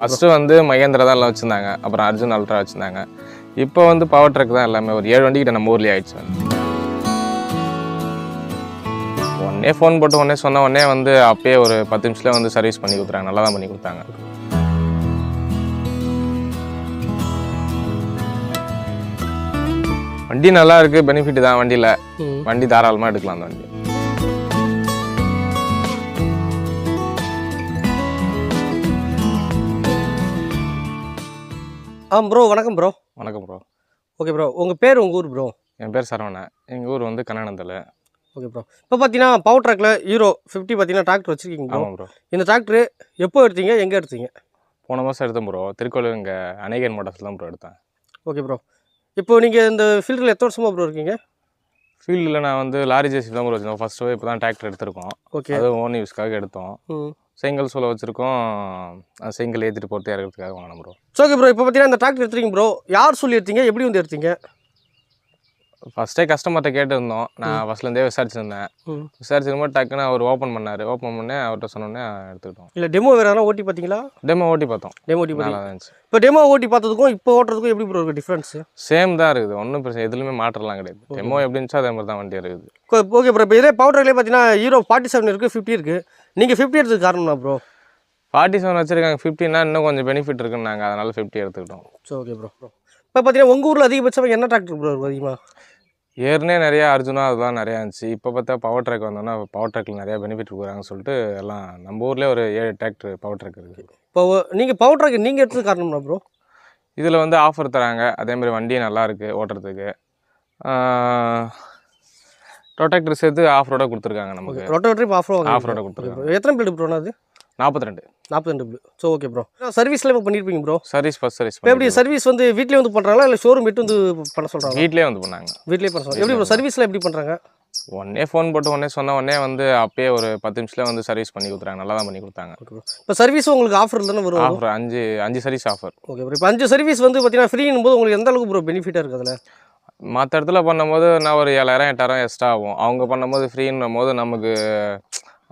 First வந்து மகேந்திரா தான் எல்லாம் வச்சுருந்தாங்க. அப்புறம் அர்ஜுன் அல்ட்ரா வச்சுருந்தாங்க. இப்போ வந்து பவர் ட்ரக் தான் எல்லாமே ஒரு ஏழு வண்டிக்கிட்ட நம்ம ஊர்லேயே ஆயிடுச்சு. உடனே ஃபோன் போட்டு உடனே சொன்ன உடனே வந்து அப்பயே ஒரு பத்து நிமிஷத்துல வந்து சர்வீஸ் பண்ணி கொடுத்துறாங்க நல்லா தான் பண்ணி கொடுத்தாங்க. வண்டி நல்லா இருக்கு. பெனிஃபிட் தான் வண்டியில். வண்டி தாராளமாக எடுக்கலாம் அந்த வண்டி. ஆ ப்ரோ வணக்கம் ப்ரோ வணக்கம் ப்ரோ ஓகே ப்ரோ உங்கள் பேர் உங்கள் ஊர் ப்ரோ என் பேர் சரவணன். எங்கள் ஊர் வந்து கண்ணனந்தல் ஓகே ப்ரோ இப்போ பார்த்தீங்கன்னா பவர் ட்ராக்ல ஹீரோ ஃபிஃப்டி பார்த்தீங்கன்னா டிராக்டர் வச்சிருக்கீங்க ப்ரோ ப்ரோ இந்த டிராக்டர் எப்போ எடுத்தீங்க எங்கே எடுத்தீங்க? போன மாதம் எடுத்தேன் ப்ரோ திருக்கோவில் இங்கே அநேகன் மோட்டார்ஸ் தான் ப்ரோ எடுத்தேன். ஓகே ப்ரோ இப்போ நீங்கள் இந்த ஃபீல்டில் எத்தனை வருஷமா ப்ரோ இருக்கீங்க? ஃபீல்டில் நான் வந்து லாரி ஜேசி தான் ப்ரோ வச்சிருந்தோம் ஃபஸ்ட்டு இப்போ தான் டிராக்டர் எடுத்திருக்கோம். ஓகே அது ஓன் யூஸ்க்காக எடுத்தோம். செங்கல் சூளை வச்சுருக்கோம். செங்கல் ஏற்றிட்டு போகிறது இறக்கிறதுக்காக வாங்கினோம் ப்ரோ ஸோ ஓகே ப்ரோ இப்போ பார்த்தீங்கன்னா இந்த டிராக்டர் எடுத்தீங்க ப்ரோ யார் சொல்லி எடுத்தீங்க எப்படி வந்து எடுத்தீங்க? ஃபஸ்ட்டே கஸ்டமர்கிட்ட கேட்டிருந்தோம். நான் ஃபஸ்ட்லேருந்தே விசாரிச்சிருந்தேன். விசாரிச்சிருக்கும் டக்குன்னு அவர் ஓப்பன் பண்ணார். ஓப்பன் பண்ணி அவர்கிட்ட சொன்னோன்னே எடுத்துக்கிட்டோம். இல்லை டெமோ வேறு எதனா ஓட்டி பார்த்தீங்களா? டெமோ ஓட்டி பார்த்தோம். டெமோ ஓட்டி நல்லா இருந்துச்சு. இப்போ டெமோ ஓட்டி பார்த்ததுக்கும் இப்போ ஓட்டுறதுக்கும் எப்படி ப்ரோ இருக்குது டிஃப்ரென்ஸு சேம் தான் இருக்குது. ஒன்றும் பிரச்சனை எதுலையுமே மாற்றலாம் கிடையாது. டெமோ எப்படி இருந்துச்சோ அதே மாதிரி தான் வண்டி இருக்குது. ஓகே ப்ரோ இப்போ இதே பவர் ட்ராக்லேயே பார்த்தீங்கன்னா ஹீரோ ஃபார்ட்டி செவன் இருக்குது ஃபிஃப்டி இருக்குது நீங்கள் ஃபிஃப்டி எடுத்ததுக்கு காரணம்னா ப்ரோ ஃபார்ட்டி செவன் வச்சுருக்காங்க. ஃபிஃப்டினா இன்னும் கொஞ்சம் பெனிஃபிட் இருக்குன்னாங்க. அதனால ஃபிஃப்டி எடுத்துக்கிட்டோம். ஸோ ஓகே ப்ரோ ப்ரோ இப்போ பார்த்தீங்கன்னா உங்கள் ஊரில் அதிகபட்சமாக என்ன டிராக்டர் ப்ரோ இருக்கும் அதிகமாக ஏற்கனவே நிறைய அர்ஜுனா அதெல்லாம் நிறையா இருந்துச்சு. இப்போ பார்த்தா பவர் ட்ரக் வந்தோன்னா பவர் ட்ரக்கில் நிறையா பெனிஃபிட் கொடுக்குறாங்கன்னு சொல்லிட்டு எல்லாம் நம்ம ஊர்லேயே ஒரு ஏழு டிராக்டர் பவர் ட்ரக் இருக்குது இப்போ நீங்கள் பவர் ட்ராக் நீங்கள் எடுத்தது காரணம்னா ப்ரோ இதில் வந்து ஆஃபர் தராங்க. அதே மாதிரி வண்டி நல்லா இருக்கு ஓட்டுறதுக்கு. ப்ரொடெக்டர் சேர்த்து ஆஃப் ரோடாக கொடுத்துருக்காங்க நமக்கு. ரொட்டோட்ரி இப்போ ஆஃபர் Off road கொடுத்துருக்காங்க. எத்தனை பில்டு ப்ரோனா அது? நாற்பத்தி ரெண்டு. நாற்பத்தி ரெண்டு ஸோ ஓகே ப்ரோ சர்வீஸ்ல இப்போ பண்ணியிருப்பீங்க ப்ரோ சர்வீஸ் ஃபஸ்ட் சர்வீஸ் இப்போ எப்படி சர்வீஸ் வந்து வீட்லயே வந்து பண்ணுறாங்களா இல்லை ஷோரூம் விட்டு வந்து பண்ண சொல்கிறாங்க வீட்லேயே வந்து பண்ணாங்க. வீட்லயே பண்ண சொல்கிறாங்க எப்படி ப்ரோ சர்வீஸில் எப்படி பண்ணுறாங்க உடனே ஃபோன் போட்டு உடனே சொன்ன உடனே வந்து அப்பயே ஒரு பத்து நிமிஷத்துல வந்து சர்வீஸ் பண்ணி கொடுத்துறாங்க. நல்லா தான் பண்ணி கொடுத்தாங்க. இப்போ சர்வீஸ் உங்களுக்கு ஆஃபர் தானே வரும் ஆஃபர் அஞ்சு அஞ்சு சர்வீஸ் ஆஃபர் ஓகே ப்ரோ இப்போ அஞ்சு சர்வீஸ் வந்து பார்த்தீங்கன்னா ஃப்ரீனும் போது உங்களுக்கு எந்த அளவுக்கு ப்ரோ பெனிஃபிட்டாக இருக்குது அதில்? மற்ற இடத்துல பண்ணும்போது நான் ஒரு ஏழாயிரம் எட்டாயிரம் எக்ஸ்ட்ரா ஆகும். அவங்க பண்ணும்போது ஃப்ரீன்னும் போது நமக்கு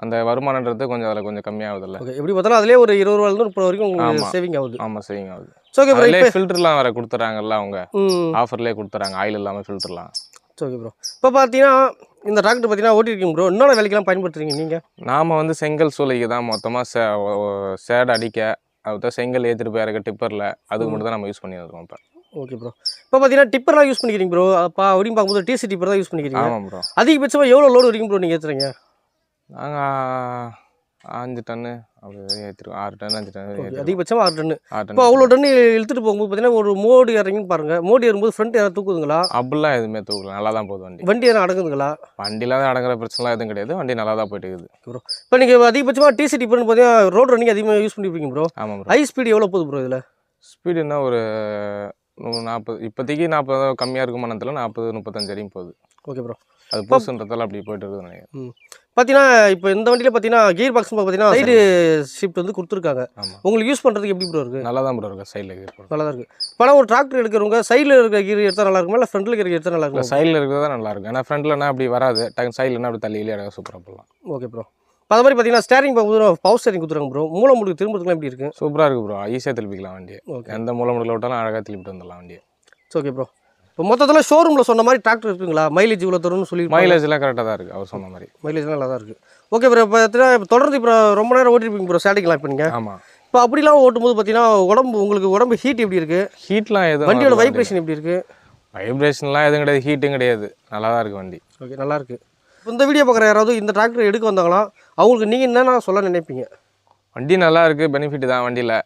அந்த வருமானன்றது கொஞ்சம் அதில் கொஞ்சம் கம்மியாகுதுல்ல. ஓகே எப்படி பார்த்தாலும் அதிலே ஒரு இருபது ரூபாயிலிருந்து முப்பது வரைக்கும் உங்களுக்கு. சேவிங் ஆகுது. ஆமாம் சேவிங் ஆகுது. ஓகே ப்ரோ அதிலே ஃபில்டர்லாம் வேறு கொடுத்துறாங்கல்ல அவங்க. ஆஃபர்லேயே கொடுத்துறாங்க ஆயில் இல்லாமல் ஃபில்டர்லாம் ஓகே ப்ரோ இப்போ பார்த்தீங்கன்னா இந்த டிராக்டர் பார்த்தீங்கன்னா ஓட்டிருக்கீங்க ப்ரோ என்னென்ன வேலைக்கெல்லாம் பயன்படுத்துறீங்க நீங்கள் நாம் வந்து செங்கல் சூளைக்கு தான் மொத்தமாக சே சேடை அடிக்க அதுதான் செங்கல் ஏற்றிட்டு போய் இறக்க டிப்பரில் அதுக்கு மட்டும் தான் நம்ம யூஸ் பண்ணி இருக்கோம் இப்போ. ஓகே ப்ரோ இப்போ பார்த்தீங்கன்னா டிப்பர்லாம் யூஸ் பண்ணிக்கிறீங்க ப்ரோ அப்போ அப்படின்னு பார்க்கும்போது டிசி டிப்பர் தான் யூஸ் பண்ணிக்கிறீங்க. ஆமாம் ப்ரோ அதிகபட்சமாக எவ்வளோ லோடு வரைக்கும் ப்ரோ நீங்கள் ஏற்றுறீங்க நாங்கள் அஞ்சு டன்னு அப்படி ஏற்றிருக்கோம் ஆறு டன் அஞ்சு டன் அதிகபட்சமாக ஆறு டன்னு ஆறு இப்போ டன் அவ்வளோ டன்னு இழுத்துட்டு போகும்போது பார்த்தீங்கன்னா ஒரு மோடு இறங்கின்னு பாருங்க. மோடு ஏறும்போது ஃப்ரண்ட் யாராவது தூக்குதுங்களா? அப்படிலாம் எதுவுமே தூக்கல. நல்லா தான் போகுது வண்டி. வண்டி எதனா அடங்குதுங்களா? வண்டியில் தான் அடங்குற பிரச்சனைலாம் எதுவும் கிடையாது. வண்டி நல்லா தான் போயிட்டு இருக்குது ப்ரோ இப்போ நீங்கள் அதிகபட்சமாக டிசி டிப்பர்னு பார்த்தீங்கன்னா ரோட் ரன்னிங் அதிகமாக யூஸ் பண்ணிருப்பீங்க ப்ரோ. ஆமாம் ப்ரோ. ஹை ஸ்பீடு எவ்வளோ போகுது ப்ரோ இதில்? ஸ்பீடு என்ன ஒரு நாற்பது இப்போதைக்கு நாற்பது கம்மியாக இருக்குமானத்தில் நாற்பது முப்பத்தஞ்சு வரையும் போகுது. Okay bro. அது புதுசுன்றதால அப்படி போயிட்டு இருக்குதுன்னு நினைக்கிறேன் பார்த்தீங்கன்னா இப்போ இந்த வண்டியில் பார்த்தீங்கன்னா கியர் பாக்ஸ் பார்த்தீங்கன்னா சைடு ஷிஃப்ட் வந்து கொடுத்துருக்காங்க. ஆமாம் உங்களுக்கு யூஸ் பண்ணுறதுக்கு எப்படி ப்ரோ இருக்குது நல்லா தான் ப்ரோ இருக்கு சைடில் இருக்கிறது நல்லா தான் இருக்குது இப்போ ஒரு டிராக்டர் எடுக்கிறவங்க சைடில் இருக்கிற கீர் எடுத்தால் நல்லா இருக்குமா? இல்லை ஃப்ரண்ட்டில் இருக்கிற கீர் எடுத்தால் நல்லா இருக்குமா? சைடில் இருக்கிறது தான் நல்லா இருக்கும் ஏன்னா ஃப்ரண்ட்லனா அப்படி வராது. டக்கு சைடில்னா அப்படி தள்ளி அழகாக சூப்பராக போடலாம். ஓகே ப்ரோ இப்போ அது மாதிரி பார்த்தீங்கன்னா ஸ்டேரிங் பார்க்கும்போது பவர் ஸ்டேரிங் கொடுத்துருங்க ப்ரோ மூலம் முடுக்கு திரும்புறதுக்குலாம் எப்படி இருக்குது சூப்பராக இருக்கு ப்ரோ ஈஸியாக திருப்பிக்கலாம் வண்டியை. ஓகே எந்த மூலை முடுக்கில் விட்டாலும் அழகாக திருப்பிட்டு வந்துடலாம் வண்டியை. ஓகே ப்ரோ இப்போ மொத்தத்தில் ஷோரூமில் சொன்ன மாதிரி டிராக்டர் இருக்குங்களா? மைலேஜ் இவ்வளோ தரும்னு சொல்லி மைலேஜ்லாம் கரெக்டாக தான் இருக்குது அவர் சொன்ன மாதிரி. மைலேஜ்லாம் நல்லா தான் இருக்குது ஓகே ப்ரோ இப்போ பார்த்தீங்கன்னா இப்போ தொடர்ந்து இப்போ ரொம்ப நேரம் ஓட்டிருப்பீங்க ப்ரோ ஸ்டார்டிங்லாம் இப்போ நீங்கள் ஆமாம் இப்போ அப்படிலாம் ஓட்டும்போது பார்த்தீங்கன்னா உடம்பு உங்களுக்கு உடம்பு ஹீட் எப்படி இருக்குது ஹீட்லாம் எதுவும் வண்டியோட வைப்ரேஷன் எப்படி இருக்குது வைப்ரேஷன்லாம் எதுவும் கிடையாது. ஹீட்டும் கிடையாது. நல்லா தான் இருக்குது வண்டி. ஓகே நல்லா இருக்கு. இப்போ இந்த வீடியோ பார்க்குற யாராவது இந்த டிராக்டர் எடுக்க வந்தாங்களா அவங்களுக்கு நீங்கள் என்னென்ன சொல்ல நினைப்பீங்க? வண்டி நல்லா இருக்குது பெனிஃபிட் தான் வண்டியில்.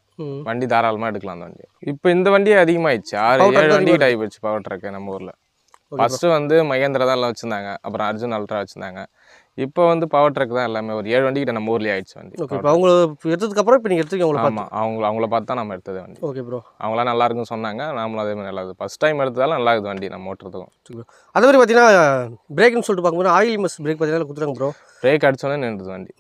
வண்டி தாராளமாக எடுக்கலாம் அந்த வண்டி. இப்போ இந்த வண்டியே அதிகமாகிடுச்சு ஆறு ஏழு வண்டி கிட்ட ஆகி போச்சு பவர் ட்ரக்கு நம்ம ஊரில். ஃபஸ்ட்டு வந்து மகேந்திரா தான் எல்லாம் வச்சுருந்தாங்க. அப்புறம் அர்ஜுன் அல்ட்ரா வச்சுருந்தாங்க. இப்போ வந்து பவர் ட்ரக் தான் எல்லாமே ஒரு ஏழு வண்டி கிட்ட நம்ம ஊர்லேயே ஆயிடுச்சு வண்டி. ஓகே இப்போ அவங்க எடுத்ததுக்கப்புறம் இப்போ நீங்கள் எடுத்துக்கீங்க உங்களை பார்த்து? ஆமாம் அவங்க அவங்கள பார்த்து தான் நம்ம எடுத்தது வண்டி. ஓகே ப்ரோ அவங்களாம் நல்லா இருக்குன்னு சொன்னாங்க நாமளும் அதே மாதிரி நல்லா இருக்குது. ஃபஸ்ட் டைம் எடுத்ததால நல்லா இருக்குது வண்டி நம்ம ஓட்டுறதுக்கும். அதே மாதிரி பார்த்தீங்கன்னா பிரேக்னு சொல்லிட்டு பார்க்கும்போது ஆயில் மஸ் பிரேக் பார்த்தீங்கன்னா கொடுத்துருங்க ப்ரோ பிரேக் அடிச்சோன்னே நின்றுது வண்டி.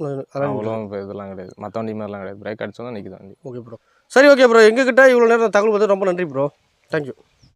அவ்வளோ இதெல்லாம் கிடையாது. மற்ற வண்டி மாதிரிலாம் கிடையாது. பிரேக் அடிச்சோன்னே நிற்குது வண்டி. ஓகே ப்ரோ சரி ஓகே ப்ரோ எங்ககிட்ட இவ்வளோ நேரம் தகவல் பார்த்து ரொம்ப நன்றி ப்ரோ தேங்க்யூ